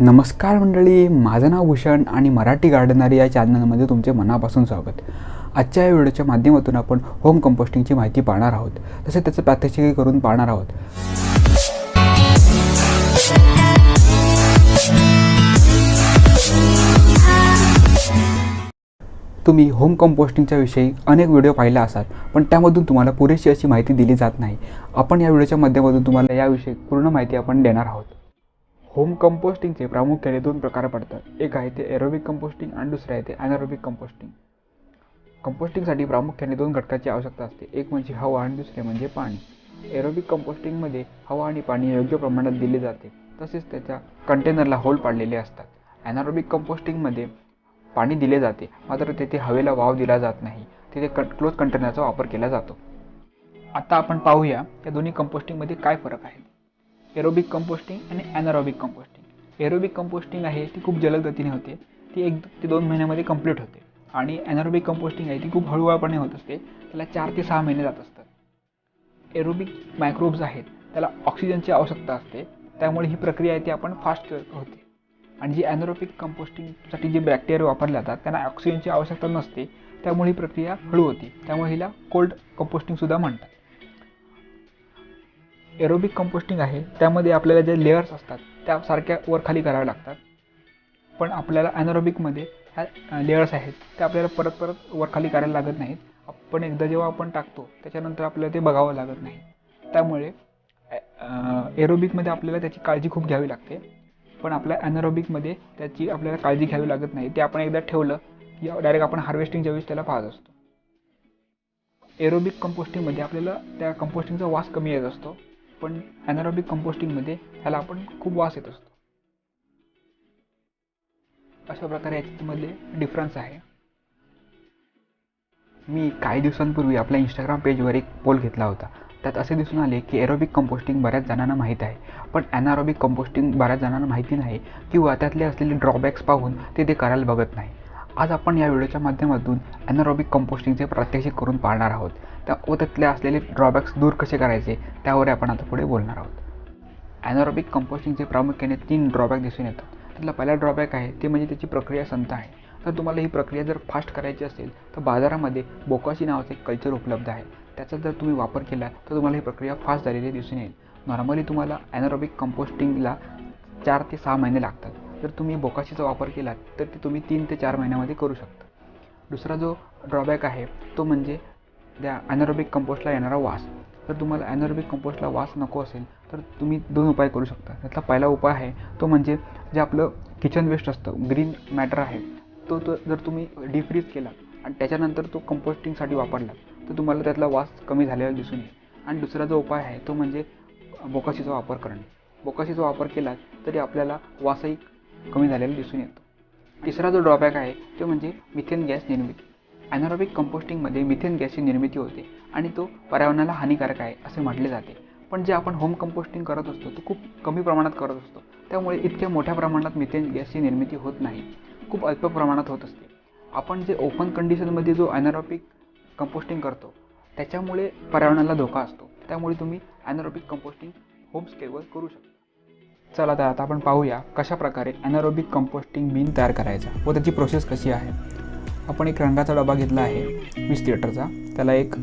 नमस्कार मंडळी माझं नाव भूषण आणि मराठी गार्डनरी या चॅनलमध्ये तुमचे मनापासून स्वागत. आजच्या या व्हिडिओच्या माध्यमातून आपण होम कंपोस्टिंगची माहिती पाहणार आहोत तसेच त्याचं प्रात्यक्षिकी करून पाहणार आहोत. तुम्ही होम कंपोस्टिंगच्या विषयी अनेक व्हिडिओ पाहिला असाल पण त्यामधून तुम्हाला पुरेशी अशी माहिती दिली जात नाही. आपण या व्हिडिओच्या माध्यमातून तुम्हाला याविषयी पूर्ण माहिती आपण देणार आहोत. होम कंपोस्टिंगचे प्रामुख्याने दोन प्रकार पडतात. एक आहे ते एरोबिक कंपोस्टिंग आणि दुसरे आहे ते ॲनारोबिक कंपोस्टिंग कंपोस्टिंगसाठी प्रामुख्याने दोन घटकाची आवश्यकता असते. एक म्हणजे हवा आणि दुसरे म्हणजे पाणी. एरोबिक कंपोस्टिंगमध्ये हवा आणि पाणी योग्य प्रमाणात दिले जाते. तसेच त्याच्या कंटेनरला होल पाडलेले असतात. ॲनारोबिक कंपोस्टिंगमध्ये पाणी दिले जाते मात्र तेथे हवेला वाव दिला जात नाही. तिथे कं क्लोज कंटेनरचा वापर केला जातो. आता आपण पाहूया या दोन्ही कंपोस्टिंगमध्ये काय फरक आहे. एरोबिक कंपोस्टिंग आणि ॲनारोबिक कंपोस्टिंग एरोबिक कंपोस्टिंग आहे ती खूप जलद गतीने होते. ती एक ते दोन महिन्यामध्ये कंप्लीट होते. आणि ॲनारोबिक कंपोस्टिंग आहे ती खूप हळूहळूपणे होत असते. त्याला चार ते सहा महिने जात असतात. एरोबिक मायक्रोब्स आहेत त्याला ऑक्सिजनची आवश्यकता असते. त्यामुळे ही प्रक्रिया आहे ती आपण फास्ट होते. आणि जी ॲनारोबिक कंपोस्टिंगसाठी जे बॅक्टेरिया वापरल्या जातात त्यांना ऑक्सिजनची आवश्यकता नसते. त्यामुळे ही प्रक्रिया हळू होती. त्यामुळे हिला कोल्ड कंपोस्टिंगसुद्धा म्हणतात. एरोबिक कंपोस्टिंग आहे त्यामध्ये आपल्याला जे लेअर्स असतात त्या सारख्या वर खाली कराव्या लागतात. पण आपल्याला ॲनोरोबिकमध्ये ह्या लेअर्स आहेत त्या आपल्याला परत परत वर खाली करायला लागत नाहीत. आपण एकदा जेव्हा आपण टाकतो त्याच्यानंतर आपल्याला ते बघावं लागत नाही. त्यामुळे एरोबिकमध्ये आपल्याला त्याची काळजी खूप घ्यावी लागते. पण आपल्या ॲनोरोबिकमध्ये त्याची आपल्याला काळजी घ्यावी लागत नाही. ते आपण एकदा ठेवलं की डायरेक्ट आपण हार्वेस्टिंगच्या वेळेस त्याला पाहत असतो. एरोबिक कंपोस्टिंगमध्ये आपल्याला त्या कंपोस्टिंगचा वास कमी येत असतो. पण ॲनारोबिक कंपोस्टिंगमध्ये ह्याला आपण खूप वास येत असतो. अशा प्रकारे याच्यामध्ये डिफरन्स आहे. मी काही दिवसांपूर्वी आपल्या इंस्टाग्राम पेजवर एक पोल घेतला होता. त्यात असे दिसून आले की एरोबिक कंपोस्टिंग बऱ्याच जणांना माहीत आहे. पण ॲनारोबिक कंपोस्टिंग बऱ्याच जणांना माहिती नाही किंवा त्यातले असलेले ड्रॉबॅक्स पाहून ते ते करायला बघत नाही. आज आपण या व्हिडिओच्या माध्यमातून ॲनारोबिक कंपोस्टिंगचे प्रात्यक्षिक करून पाहणार आहोत. त्या व त्यातले असलेले ड्रॉबॅक्स दूर कसे करायचे त्यावर आपण आता पुढे बोलणार आहोत. ॲनॉरॉबिक कंपोस्टिंगचे प्रामुख्याने तीन ड्रॉबॅक दिसून येतात. त्यातला पहिला ड्रॉबॅक आहे ते म्हणजे त्याची प्रक्रिया संथ आहे. तर तुम्हाला ही प्रक्रिया जर फास्ट करायची असेल तर बाजारामध्ये बोकाशी नावाचे एक कल्चर उपलब्ध आहे. त्याचा जर तुम्ही वापर केला तर तुम्हाला ही प्रक्रिया फास्ट झालेली दिसून येईल. नॉर्मली तुम्हाला ॲनॉरॉबिक कंपोस्टिंगला चार ते सहा महिने लागतात. जर तुम्ही बोकाशीचा वापर केला तर ते तुम्ही तीन ते चार महिन्यामध्ये करू शकता. दुसरा जो ड्रॉबॅक आहे तो म्हणजे त्या ॲनारोबिक कंपोस्टला येणारा वास. जर तुम्हाला ॲनारोबिक कंपोस्टला वास नको असेल तर तुम्ही दोन उपाय करू शकता. त्यातला पहिला उपाय आहे तो म्हणजे जे आपलं किचन वेस्ट असतं ग्रीन मॅटर आहे तो तो जर तुम्ही डिफ्रीज केला आणि त्याच्यानंतर तो कंपोस्टिंगसाठी वापरला तर तुम्हाला त्यातला वास कमी झालेला दिसून येईल. आणि दुसरा जो उपाय आहे तो म्हणजे बोकाशीचा वापर करणे. बोकाशीचा वापर केला तरी आपल्याला वासही कमी झालेला दिसून येतो. तिसरा जो ड्रॉबॅक आहे तो म्हणजे मिथेन गॅस निर्मिती. ॲनारोबिक कंपोस्टिंगमध्ये मिथेन गॅसची निर्मिती होते आणि तो पर्यावरणाला हानिकारक आहे असे म्हटले जाते. पण जे आपण होम कंपोस्टिंग करत असतो तो खूप कमी प्रमाणात करत असतो. त्यामुळे इतक्या मोठ्या प्रमाणात मिथेन गॅसची निर्मिती होत नाही. खूप अल्प प्रमाणात होत असते. आपण जे ओपन कंडिशनमध्ये जो ॲनारोबिक कंपोस्टिंग करतो त्याच्यामुळे पर्यावरणाला धोका असतो. त्यामुळे तुम्ही ॲनारोबिक कंपोस्टिंग होम स्केलवर करू शकता. चला तर आता आपण पाहूया कशा प्रकारे ॲनारोबिक कंपोस्टिंग बिन तयार करायचा व त्याची प्रोसेस कशी आहे. आपण एक रंगाचा डबा घेतला आहे वीस लिटरचा त्याला एक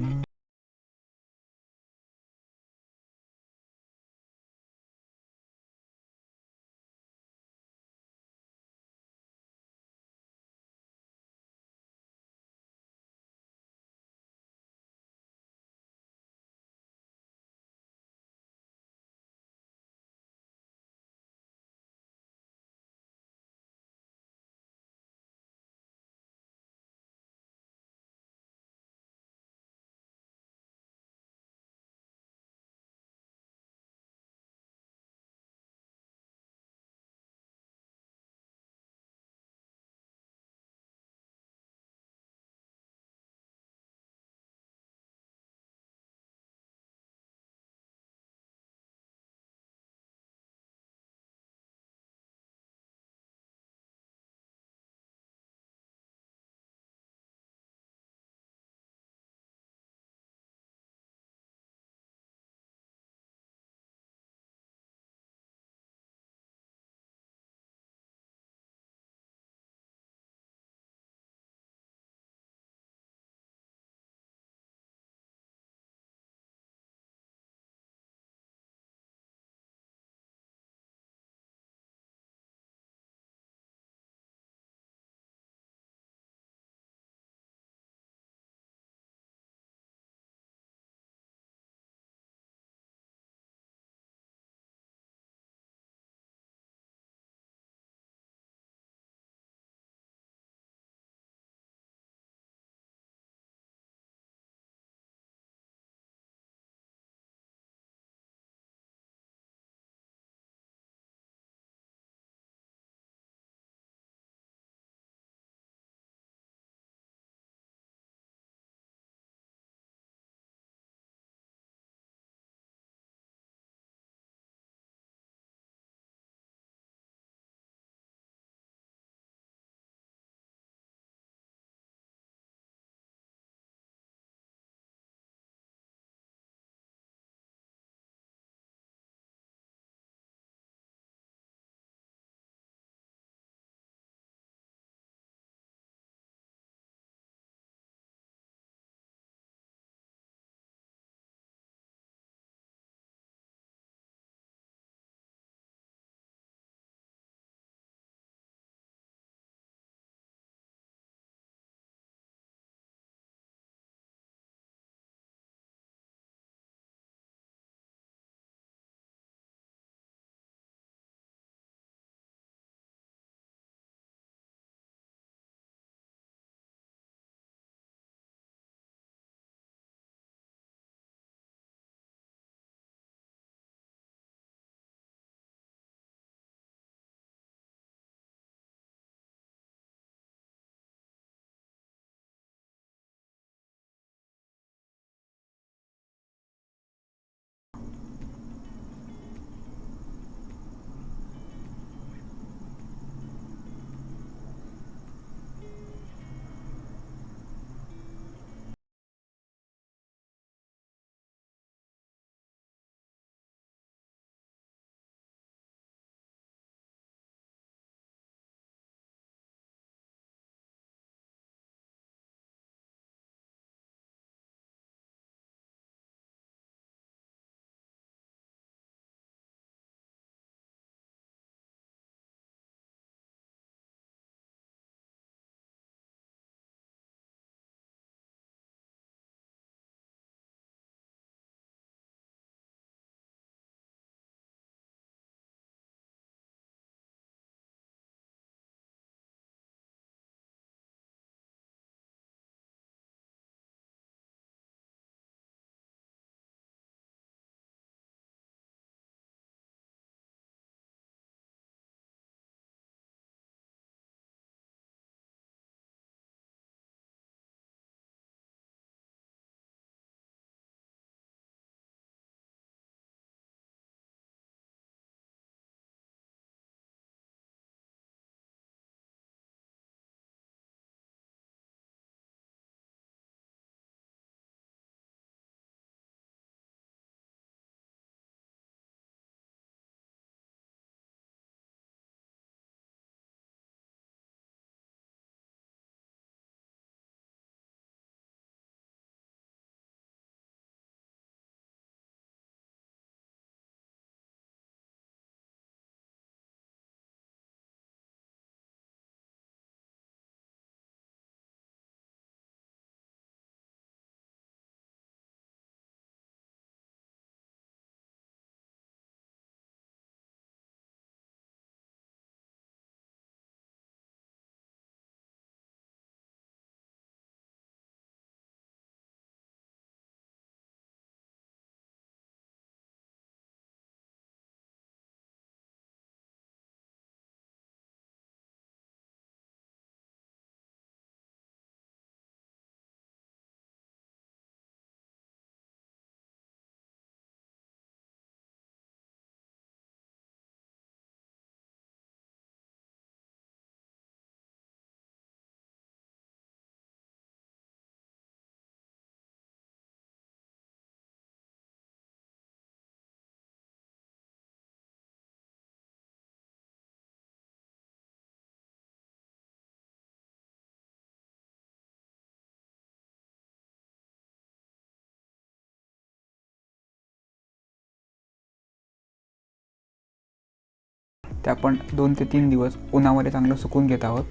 ते आपण दोन ते तीन दिवस उन्हामध्ये चांगलं सुकून घेत आहोत.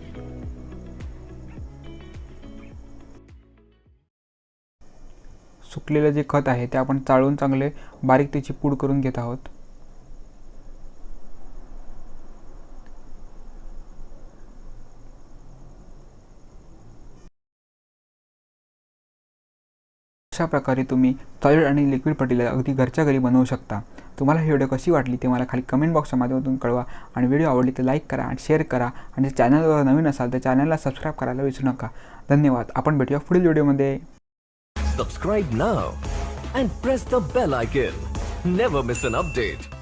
सुकलेलं जे खत आहे ते आपण चाळून चांगले बारीक त्याची पूड करून घेत आहोत. अशा प्रकारे तुम्ही सॉलिड आणि लिक्विड पट्टीला अगदी घरच्या घरी बनवू शकता. तुम्हाला ही व्हिडिओ कशी वाटली ते मला खाली कमेंट बॉक्सच्या माध्यमातून कळवा. आणि व्हिडिओ आवडली तर लाईक करा आणि शेअर करा. आणि चॅनलवर नवीन असाल तर चॅनलला सबस्क्राईब करायला विसरू नका. धन्यवाद. आपण भेटूया पुढील व्हिडिओमध्ये subscribe now and press the bell icon never miss an update